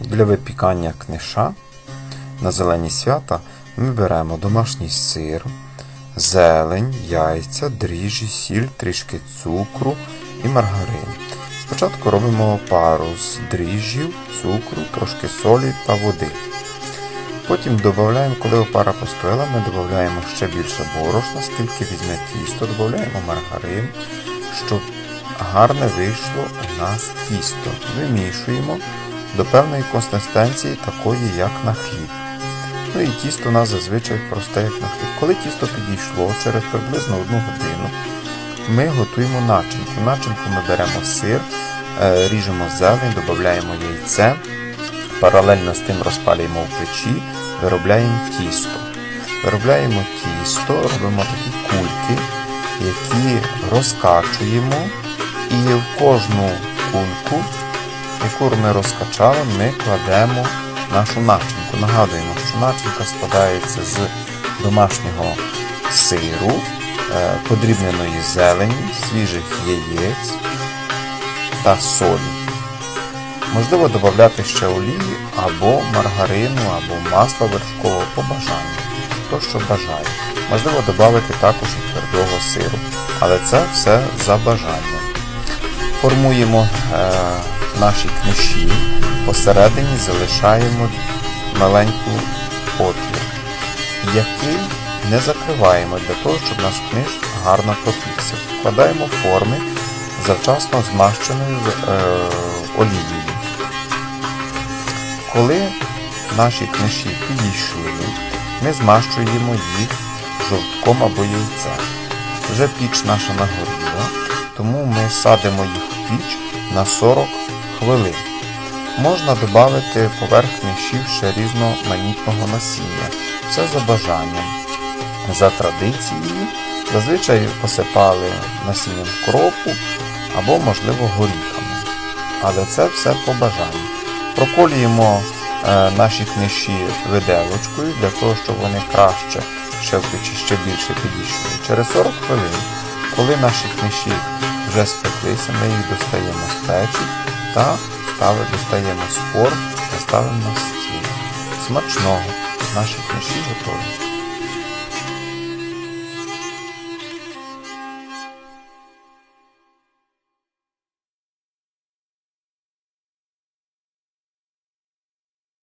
Для випікання книша на зелені свята ми беремо домашній сир, зелень, яйця, дріжджі, сіль, трішки цукру і маргарин. Спочатку робимо пару з дріжджів, цукру, трошки солі та води. Потім додаємо, коли опара постояла, ми додаємо ще більше борошна, скільки візьме тісто, додаємо маргарин, щоб гарне вийшло у нас тісто. Вимішуємо до певної консистенції, такої, як на хліб. Ну і тісто у нас зазвичай просте, як на хліб. Коли тісто підійшло через приблизно одну годину, ми готуємо начинку. Начинку ми беремо сир, е, ріжемо зелень, додаємо яйце, паралельно з тим розпалюємо в печі, виробляємо тісто. Виробляємо тісто, робимо такі кульки, які розкачуємо, і в кожну кульку, яку ми розкачали, ми кладемо нашу начинку. Нагадуємо, що начинка складається з домашнього сиру, е, подрібненої зелені, свіжих яєць та солі. Можливо додати ще олії або маргарину, або масла вершкового по бажанню. Хто що бажає. Можливо додати також і твердого сиру. Але це все за бажанням. Формуємо е, наші книжі, посередині залишаємо маленьку отвір, який не закриваємо для того, щоб наш книж гарно пропікся. Вкладаємо форми завчасно змащеною е, олією. Коли наші книжі підійшли, ми змащуємо їх жовтком або яйцем. Вже піч наша нагоріла, тому ми садимо їх піч на 40 хвилин. Можна додати поверх книжів ще різноманітного насіння. Все за бажанням. За традицією, зазвичай посипали насінням кропу або, можливо, горіхами. Але це все по бажанню. Проколюємо е, наші книжі виделочкою для того, щоб вони краще ще ще більше підійшли. Через 40 хвилин, коли наші книжі вже спеклися, ми їх достаємо з печі та ставимо, достаємо з форм та ставимо на стіл. Смачного! Наші книжі готові.